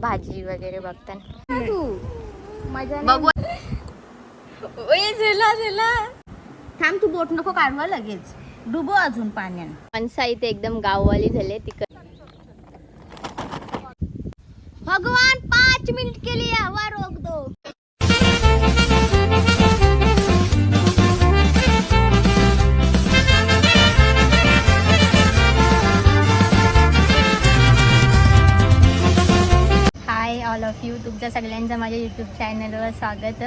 भाजी वगैरे बघताना. तू मजा बघू. ओय, झेला झेला. थांब तू बोट नको काढवा लगेच. डुबो अजून पाण्यानं. माणसा इथे एकदम गाववाली झाले तिकड. भगवान पाच मिनिट के लिए हवा रोक दो. यू तुमच्या सगळ्यांचं माझ्या यूट्यूब चॅनलवर स्वागत.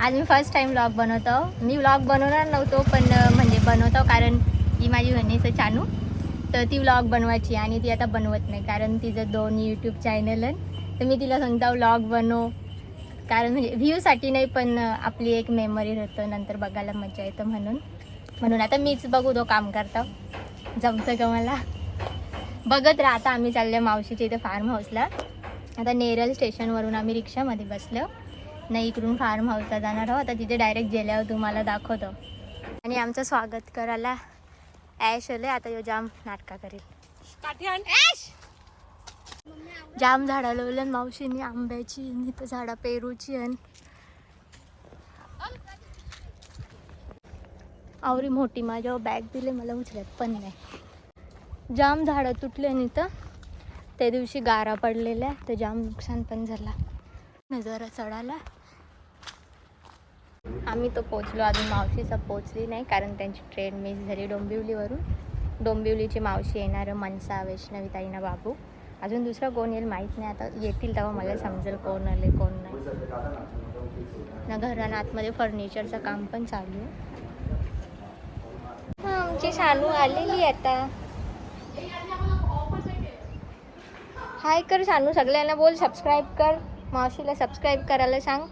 आज मी फर्स्ट टाईम व्लॉग बनवतो. मी व्लॉग बनवणार नव्हतो पण म्हणजे बनवतो कारण ही माझी बहिणीचं चानू. तर ती व्लॉग बनवायची आणि ती आता बनवत नाही कारण तिचं दोन यूट्यूब चॅनल आहे तर मी तिला सांगता व्लॉग बनव. कारण म्हणजे व्ह्यूसाठी नाही पण आपली एक मेमरी राहतं नंतर बघायला मजा येतं म्हणून. म्हणून आता मीच बघू तो काम करतो. जमतं का मला? बघत राहता आम्ही चाललो मावशीच्या इथे फार्म हाऊसला आता नेरळ स्टेशनवरून आम्ही रिक्षामध्ये बसलो. नाही इकडून फार्म हाऊसला जाणार आहोत. आता तिथे डायरेक्ट गेल्यावर तुम्हाला दाखवतो. आणि आमचं स्वागत करायला ॲश आले. आता यो जाम नाटका करेल. जाम झाडं लावलं मावशीने आंब्याची इथं झाडा पेरूची आणि आवरी मोठी माझ्यावर बॅग दिले मला उचलत पण नाही. जाम झाडं तुटले आणि इथं. त्या दिवशी गारा पडलेल्या तर जाम नुकसान पण झाला. नजारा चढाला. आम्ही तो पोचलो अजून मावशीचा पोचली नाही कारण त्यांची ट्रेन मिस झाली डोंबिवलीवरून. डोंबिवलीची मावशी येणार मनसा वैष्णवी ताईना बाबू. अजून दुसरं कोण येईल माहीत नाही आता येतील तेव्हा मला समजेल कोण आले कोण नाही. ना घरानं आतमध्ये फर्निचरचं काम पण चालू आहे. आमची शानू आलेली आता. हाय कर शानू सगळ्यांना बोल सबस्क्राईब कर. मावशीला सबस्क्राईब करायला सांग.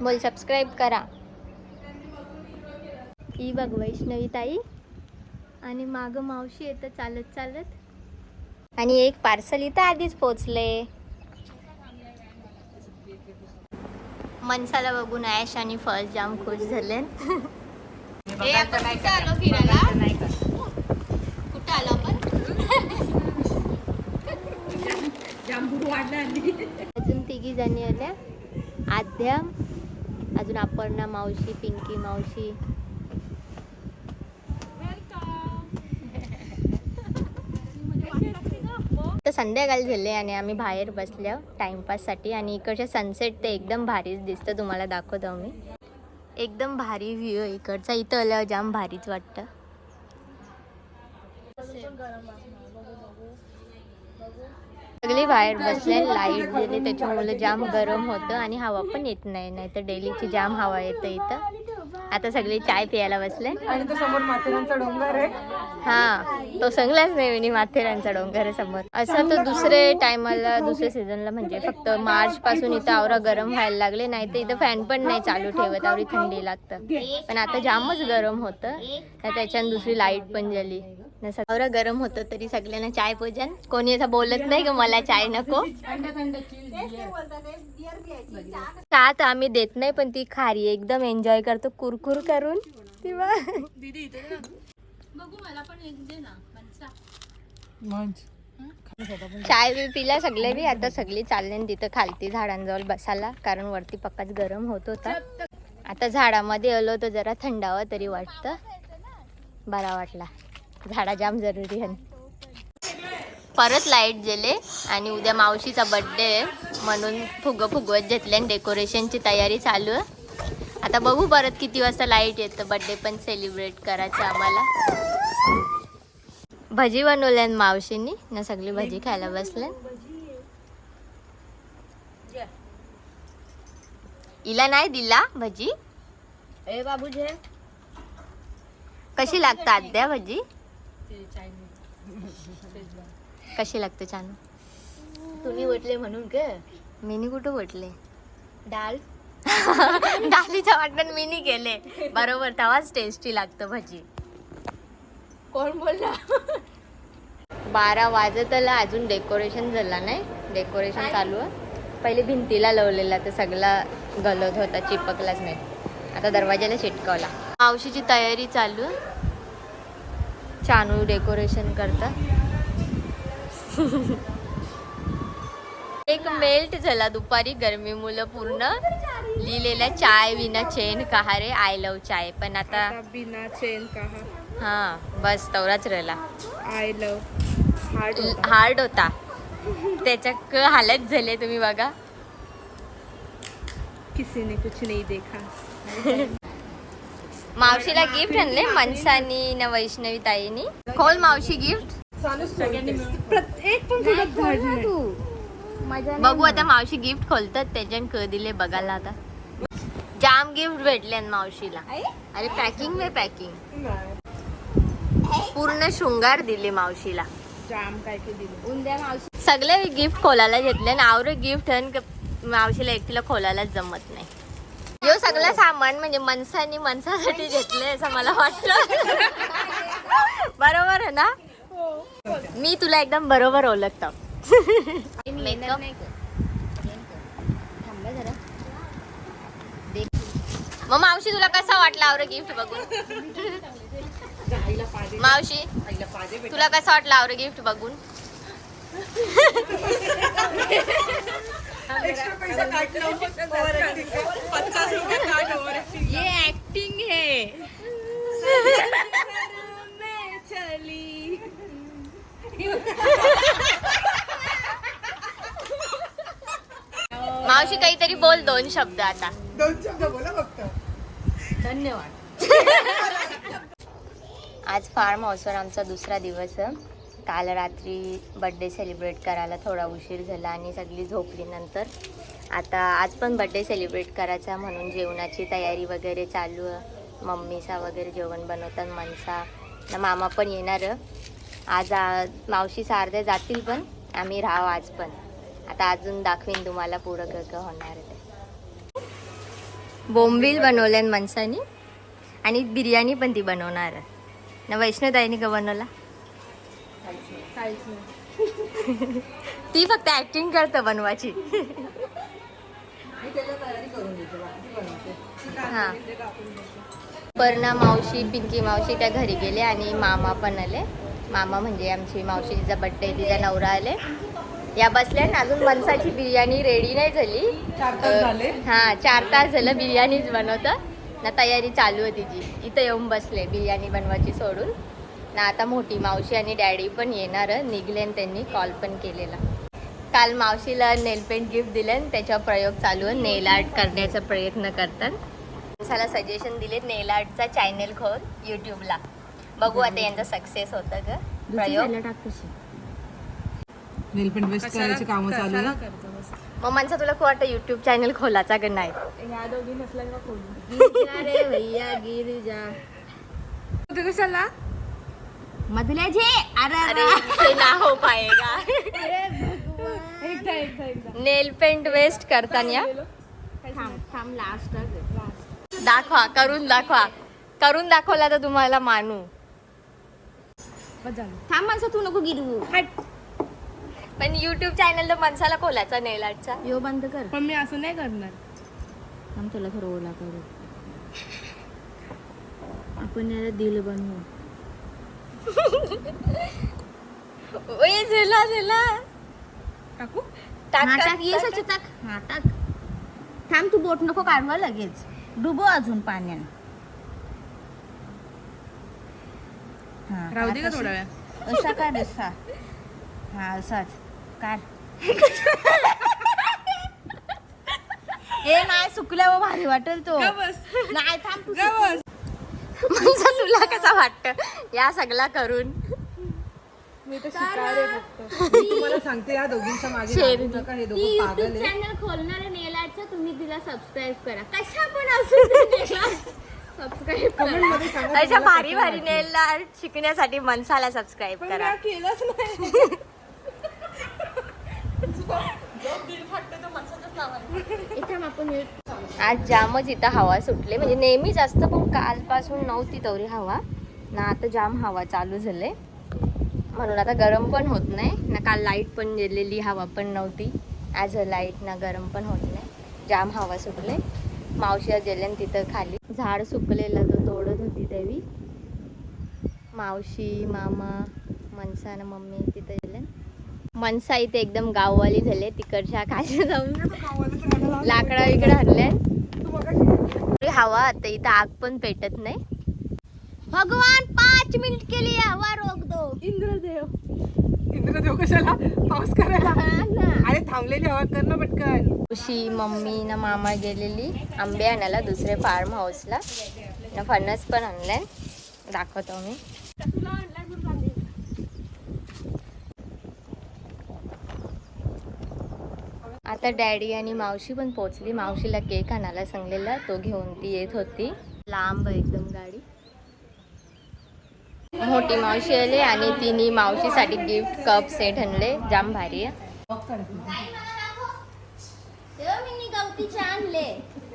बोल सबस्क्राईब करा. ही बघ वैष्णवी ताई. आणि माग मावशी येतं चालत चालत. आणि एक पार्सल इथं आधीच पोचले मनसाला बघून ॲश आणि फर्स्ट जाम खुश झाले आलो फिरायला कुठं आलो आपण अजून तिघी जणी आल्या. आद्या अजून अपर्णा मावशी पिंकी मावशी. तर संध्याकाळ झाले आणि आम्ही बाहेर बसल्या टाइमपाससाठी आणि इकडच्या सनसेट ते एकदम भारीच दिसतं तुम्हाला दाखवतो आम्ही एकदम भारी व्ह्यू आहे इकडचा. इथं आल्यावर जाम भारीच वाटतं. सगळे बाहेर बसले लाइट गेले त्याच्यामुळे जाम गरम होतं आणि हवा पण येत नाही नाही तर डेलीची जाम हवा येतं इथं. आता सगळे चाय प्यायला बसले. आणि तो समोर माथेरानचा डोंगर आहे. हा तो सगळाच नाही मी माथेरानचा डोंगर आहे समोर. असं तर दुसरे टायमाला दुसऱ्या सीझनला म्हणजे फक्त मार्च पासून इथं आवरा गरम व्हायला लागले नाही तर इथं फॅन पण नाही चालू ठेवत आवरी थंडी लागतं. पण आता जामच गरम होतं त्याच्यानं दुसरी लाइट पण झाली आवरा गरम होतं तरी सगळ्यांना चाय पूजन कोणी असं बोलत नाही का मला चाय नको. चहा तर आम्ही देत नाही पण ती खारी एकदम एन्जॉय करतो कुरकुर करून. ती बघ. चाय बी पिला सगळे बी. आता सगळी चालले न तिथं खालती झाडांजवळ बसायला कारण वरती पक्काच गरम होत होता. आता झाडामध्ये आलो तर जरा थंडावा तरी वाटतं. बरा वाटला. झाडा जाम जरुरी आहे. परत लाइट गेले आणि उद्या मावशीचा बड्डे आहे. म्हणून फुगं फुगवत घेतले आणि डेकोरेशनची तयारी चालू आहे. आता बघू परत किती वाजता लाइट येतं. बड्डे पण सेलिब्रेट करायचं आम्हाला. भजी बनवल्या मावशीनी. ना सगळी भजी खायला बसले इला नाही दिला भजी? ए बाबू जे कशी लागतात आद्या भजी? कशी लागते छान? तुम्ही म्हटले म्हणून का मिनी कुठं म्हटले डाळ. डालीचं वाटण मिनी केले. बरोबर तेव्हाच टेस्टी लागतं भजी. कोण बोलला? बारा वाजत आला अजून डेकोरेशन झालं नाही. डेकोरेशन चालू आहे. पहिले भिंतीला लावलेला तर सगळा गलत होता चिपकलाच नाही. आता दरवाजाला चिटकवला. मावशीची तयारी चालू आहे. चानू डेकोरेशन करता केक मेल्ट झाला दुपारी गरमी मुलं पूर्ण. लिहिलेला चाय विना चेन कहा रे आय लव चाय. पण आता बिना चेन कहा. हा बस तवराच राहिला. आय लव हार्ड होता. त्याच्या क हालत झाले तुम्ही बघा. किसी ने कुछ नहीं देखा. मावशीला गिफ्ट आणले मनसानी न वैष्णवी ताईनी. खोल मावशी गिफ्ट प्रत्येक पण. बघू आता मावशी गिफ्ट खोलतात त्याच्यान क दिले बघायला आता. जाम गिफ्ट भेटले मावशीला. अरे पॅकिंग में पॅकिंग. पूर्ण शृंगार दिले मावशीला. जाम काय दिलं. मावशी. सगळे गिफ्ट खोलायला घेतले आणि आवर गिफ्ट मावशीला एकटीला खोलायलाच जमत नाही. हे सगळं सामान म्हणजे मनसानी मनसासाठी घेतले असं मला वाटतं बरोबर आहे ना? मी तुला एकदम बरोबर ओळखतो. मेकअप मग मावशी तुला कसा वाटला आवर गिफ्ट बघून? मावशी तुला कसा वाटला आवर गिफ्ट बघून? ये ऍक्टिंग है. मावशी काहीतरी बोल दोन शब्द आता. दोन शब्द बोला फक्त. आज फार्म हाऊसवर आमचा दुसरा दिवस आहे. काल रात्री बड्डे सेलिब्रेट करायला थोडा उशीर झाला आणि सगळी झोपली नंतर आता आज पण बड्डे सेलिब्रेट करायचा म्हणून जेवणाची तयारी वगैरे चालू आहे. मम्मीचा वगैरे जेवण बनवतात मनसा. ना मामा पण येणार आज मावशी सारदे जातील पण आम्ही राहू आज पण. आता अजून दाखवीन तुम्हाला पुढं क होणार ते. बोंबील बनवल्या मनसानी आणि बिर्याणी पण ती बनवणार आहे. ना वैष्णवताईने का बनवला? ती फक्त ऍक्टिंग करतं बनवायची. हा. पर्णा मावशी पिंकी मावशी त्या घरी गेले आणि मामा पण आले. मामा म्हणजे आमची मावशी तिचा बड्डे तिचा नवरा आले. या बसल्या आणि अजून मनसाची बिर्याणी रेडी नाही झाली. चार तास झाले. हा चार तास झालं बिर्याणीच बनवतं. ना तयारी चालू आहे तिची. इथं येऊन बसले बिर्याणी बनवायची सोडून. ना आता मोठी मावशी आणि डॅडी पण येणार निघले आणि त्यांनी कॉल पण केलेला. काल मावशीला नेल पेंट गिफ्ट दिलं आणि त्याचा प्रयोग चालू आहे. नेल आर्ट करण्याचा प्रयत्न करतात. माणसाला सजेशन दिले नेल आर्टचा चॅनल खोल यूट्यूबला बघू आता यांचा सक्सेस होतं ग प्रयोग. टाक कशी नेलपेंट वेस्ट करायची कामं चालू आहे? मग माणसं तुला खूप वाटतं युट्यूब चॅनल खोलाचा का नाही? ह्या दोघी नसल्या का खोलू गिरजा रे भैया गिरजा. ते कशाला? मधल्या झे अरे अरे ना हो पाएगा। एकदा एकदा एकदा. नेल पेंट वेस्ट करताना थांब थांब लास्ट दाखवा करून दाखवा. करून दाखवला तर तुम्हाला मानू. थांब माणसं तू नको गिरवू पण युट्यूब चॅनल तर माणसाला खोलाचा नेल आर्टचा यो बंद कर. पण मी असं नाही करणार. थांब तुला थोडं ओला करू. आपण याला दिल बनवू. ओय झेला झेला. टाकू टाक, हा, टाक, टाक ये टाक. सच टाक. हा टाक. थांब तू बोट नको काढवा लगेच. डुबो अजून पाण्यानं. हा, राहू दे का आता थोडा वेळ? असा काढ असा. हा असाच. काढ. ए नाही सुकल्यावर भारी वाटेल तो. ग बस. नाही थांब तू ग बस. तुला कसा वाटत? या सगळा करून. मी तर शिकार आहे फक्त मी तुम्हाला सांगते या दोघींच्या मागे शेर. लागू नका हे ती दोघं युट्यूब पागल आहे. चॅनल खोलणार आहे नेल आर्टचा तुम्ही तिला सबस्क्राईब करा. कशा पण असू सबस्क्राईब कमेंटमध्ये सांगा अशा तुम्हाला भारी कसं भारी वाटलं. नेल आर्ट शिकण्यासाठी मनसाला सबस्क्राईब पण करा. मी केलंच नाही. इथे आपण आज जामच इथं हवा सुटले. म्हणजे नेहमी जास्त पण कालपासून नव्हती तेवढी हवा. ना आता जाम हवा चालू झाले म्हणून आता गरम पण होत नाही. ना काल लाइट पण गेलेली हवा पण नव्हती. आज लाइट ना गरम पण होत नाही. जाम हवा सुटले. मावशी गेले तिथं खाली. झाड सुकलेलं तर तोडत होती देवी. मावशी मामा मनसा ना मम्मी तिथं गेले. मनसा इथे एकदम गाववाली झाले. तिकडच्या खाली जाऊन. लाकडा इकडे हल्ले हवा आता इथं आग पण पेटत नाही. भगवान पाच मिनिट के लिए हवा रोक दो इंद्रदेव. इंद्रदेव कशाला? पाऊस करायला. अरे थांबलेली हवा कर ना पटकन. उशी मम्मी ना मामा गेलेली. आंबे आणायला दुसरे फार्म हाऊसला ना फणस पण आणलाय. दाखवतो मी. आता डॅडी आणि मावशी पण पोचली मावशीला केक आणायला सांगलेला तो घेऊन ती येत होती. लांब एकदम गाडी. मोठी मावशी आली आणि तिने मावशीसाठी गिफ्ट कप सेट आणले जाम भारी आहे.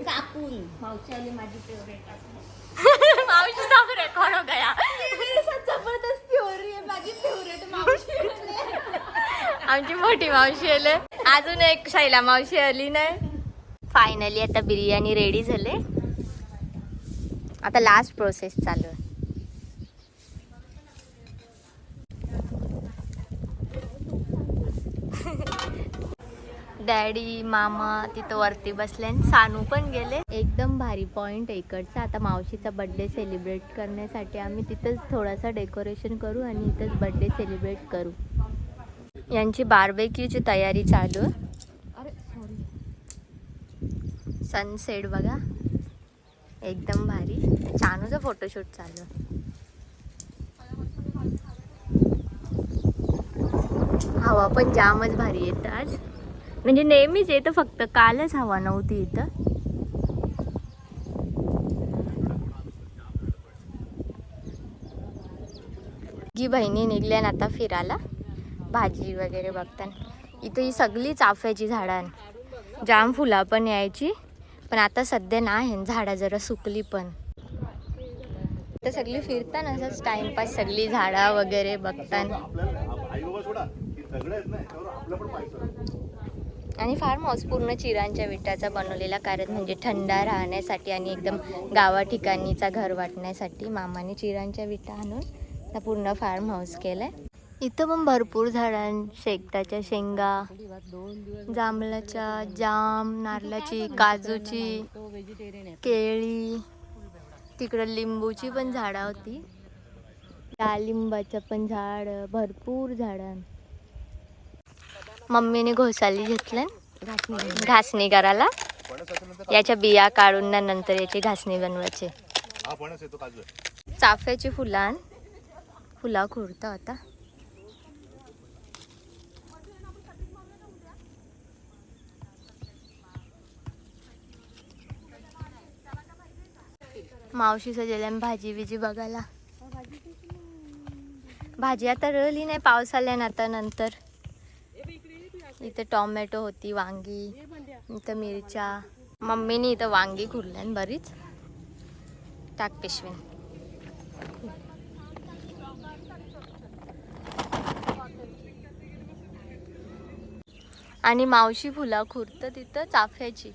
कापून मावशी आली माझी फेवरेट मावशी सब रेकॉर्ड हो गया जबरदस्ती हो रही है. माझी फेवरेट मावशी आमची मोठी मावशी आले. अजून एक शैला मावशी आली नाही. फायनली आता बिर्याणी रेडी झाले. आता लास्ट प्रोसेस चालू आहे. डॅडी मामा तिथं वरती बसले आणि सानू पण गेले. एकदम भारी पॉइंट इकडचा. आता मावशीचा बर्थडे सेलिब्रेट करण्यासाठी आम्ही तिथंच थोडासा डेकोरेशन करू आणि इथंच बर्थडे सेलिब्रेट करू. यांची बार्बेक्यूची तयारी चालू. आहे सनसेट बघा. एकदम भारी. चानूचा फोटोशूट चालू. आहे हवा पण जामच भारी येतं आज. म्हणजे नेहमीच येतं फक्त कालच हवा नव्हती इथं. गी बहिणी निघल्या ना आता फिरायला भाजी वगैरे बघताना. इथं ही सगळी चाफ्याची झाडं जाम फुला पण यायची पण आता सध्या नाही झाडं जरा सुकली पण. तर सगळी फिरताना असंच टाइमपास सगळी झाडं वगैरे बघताना. आणि फार्म हाऊस पूर्ण चिरांच्या विटाचा बनवलेला कारण म्हणजे थंडा राहण्यासाठी आणि एकदम गावा ठिकाणीचा घर वाटण्यासाठी मामाने चिरांच्या विटा आणून पूर्ण फार्म हाऊस केलं आहे इथं पण भरपूर झाडां शेकटाच्या शेंगा जांभळाच्या जाम नारळाची काजूची केळी तिकडं लिंबूची पण झाडं होती. डाळिंबाचं पण झाड भरपूर झाडं. मम्मीने घोसाली घेतलं. घासणी करायला. याच्या बिया काढून ना नंतर याची घासणी बनवायची. चाफ्याची फुलां फुला खुरतं आता. मावशी सजेल्या भाजी बिजी बघायला. भाजी आता रळली नाही पाऊस आल्यानं आता नंतर. इथं टोमॅटो होती वांगी इथं मिरच्या. मम्मीने इथं वांगी खुरल्यान बरीच. टाक पिशवी आणि मावशी फुला खुरत तिथं चाफ्याची.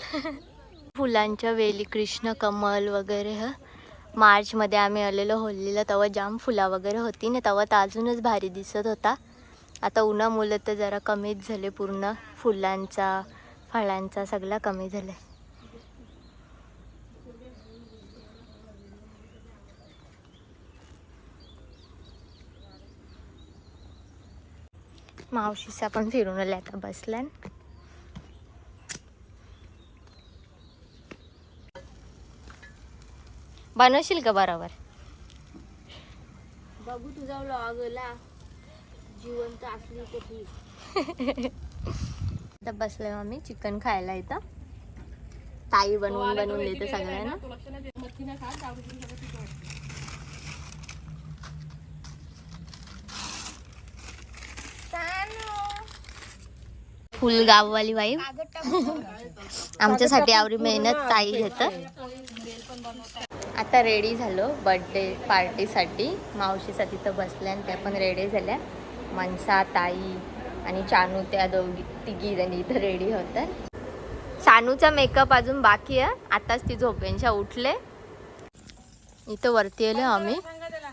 फुलांच्या वेली कृष्ण कमल वगैरे ह. मार्चमध्ये आम्ही आलेलो होलीला तेव्हा जाम फुला वगैरे होती ना तेव्हा तर अजूनच भारी दिसत होता. आता उन्हामुळं तर जरा कमीच झाले पूर्ण फुलांचा फळांचा सगळा कमी झाले मावशीचा पण फिरून आल्या आता बसल्यान बनवशील का बरोबर? बघू तुझा व्लॉगला जिवंत असली तर ठीक आता बसलोय आम्ही चिकन खायला इथं. ताई बनवून बनवून देते सगळ्यांना. फुल गाववाली वाईफ आमच्यासाठी आवडी मेहनत ताई घेत. आता रेडी झालो बर्थडे पार्टीसाठी मावशीचा तिथं बसल्या आणि त्या पण रेडी झाल्या. मनसा ताई आणि चानू त्या दोघी तिघी जणी इथं रेडी होतात सानूचा मेकअप अजून बाकी आहे. आताच ती झोपेंच्या उठले. इथं वरती आलो आम्ही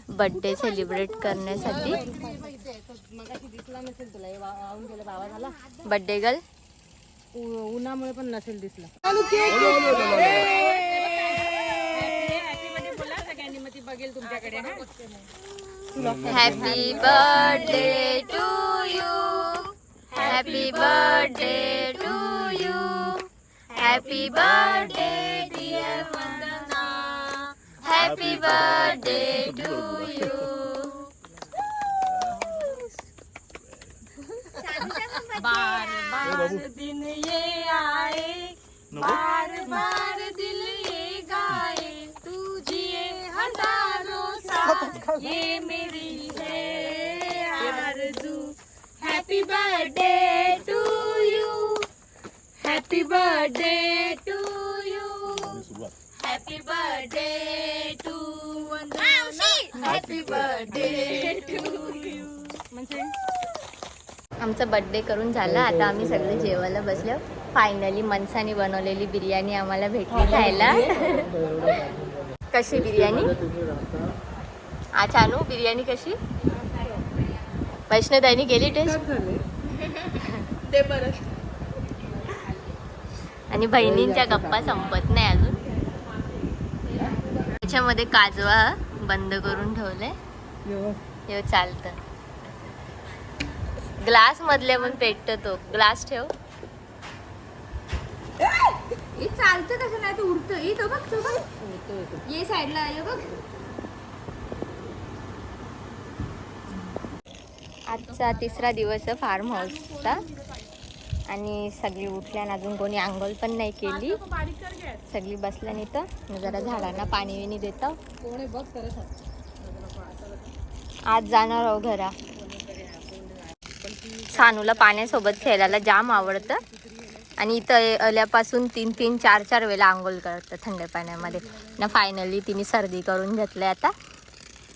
बर्थडे सेलिब्रेट करण्यासाठी. मगाशी दिसला नसेल तुला वा- वाहून गेला बाबा झाला बड्डे गर्ल उन्हामुळे पण नसेल दिसला तुमच्याकडे हा? Happy birthday to you happy birthday to you happy birthday dear Vandana happy birthday to you बार बार दिन ये आए बार बार दिल ये गाए तू जिए हज़ारों ये मेरी है आरज़ू happy birthday to you happy birthday to you happy birthday to happy birthday to you म्हणजे आमचा बर्थडे करून झाला. आता आम्ही सगळे जेवायला बसलो. फायनली मनसाने बनवलेली बिर्याणी आम्हाला भेटली खायला. कशी बिर्याणी? आज आणू बिर्याणी कशी? वैष्णोदाईनी गेली टेस्ट? आणि बहिणींच्या गप्पा संपत नाही अजून. त्याच्यामध्ये काजवा बंद करून ठेवले. हे चालतं. ग्लास मधले पण पेटतो तो. ग्लास ठेव. चालतं कसं नाही तर उडतं. हे तो बघ तो बघ. ये साईडला आहे बघ. आजचा तिसरा दिवस आहे फार्म हाऊसचा आणि सगळी उठल्यान अजून कोणी आंघोळ पण नाही केली. सगळी बसल्याने तर जरा झाडांना पाणी विणी देतं. आज जाणार आहो घरा. सानूला पाण्यासोबत खेळायला जाम आवडतं. आणि इथं आल्यापासून तीन तीन चार चार वेळेला आंघोळ करतं थंड पाण्यामध्ये. ना फायनली तिने सर्दी करून घेतलंय आता.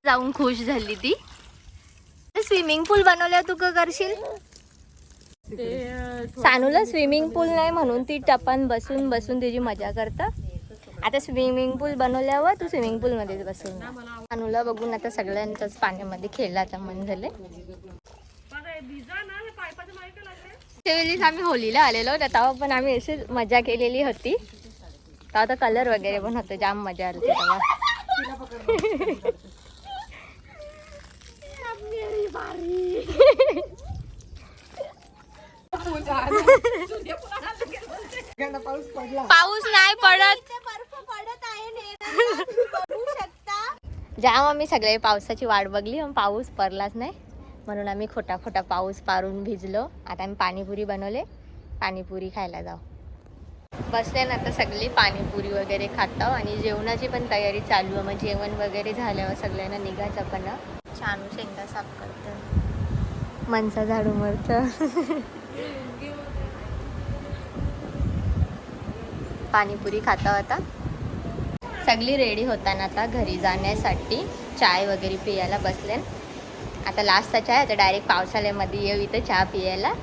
जाऊन खुश झाली ती. स्विमिंग पूल बनवल्या तू का करशील? सानूला स्विमिंग पूल नाही म्हणून ती टपान बसून बसून तिची मजा करतं. आता स्विमिंग पूल बनवल्यावर तू स्विमिंग पूल मध्ये बसून. सानूला बघून आता सगळ्यांचंच पाण्यामध्ये खेळायचं मन झालंय त्यावेळेस आम्ही होलीला आलेलो तेव्हा पण आम्ही अशी मजा केलेली होती. तेव्हा तर कलर वगैरे पण होतं जाम मजा आली होती पाऊस पडला पाऊस नाही पडत. बर्फ पडत आहे नेरळला. तुम्ही बघू शकता. जाम आम्ही सगळे पावसाची वाट बघली पण पाऊस पडलाच नाही. म्हणून आम्ही खोटा खोटा पाऊस पारून भिजलो. आता आम्ही पाणीपुरी बनवले. पाणीपुरी खायला जाऊ. बसले ना आता सगळी पाणीपुरी वगैरे खातो. आणि जेवणाची पण तयारी चालू आहे. मग जेवण वगैरे झाल्यावर सगळ्यांना निघायचं पण छान शेंगा साफ करतं. मनसा झाडू मरतं. पाणीपुरी खातो आता. सगळी रेडी होताना आता घरी जाण्यासाठी चाय वगैरे पियायला बसले. आता लास्टचा चाय आता डायरेक्ट पावसाळ्यामध्ये येऊ इथं चहा पियायला.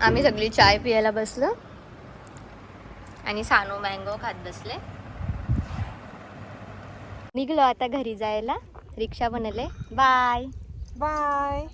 आम्ही सगळी चाय पियायला बसलो. आणि सानू मँगो खात बसले. निघलो आता घरी जायला. रिक्षा बनले बाय. बाय.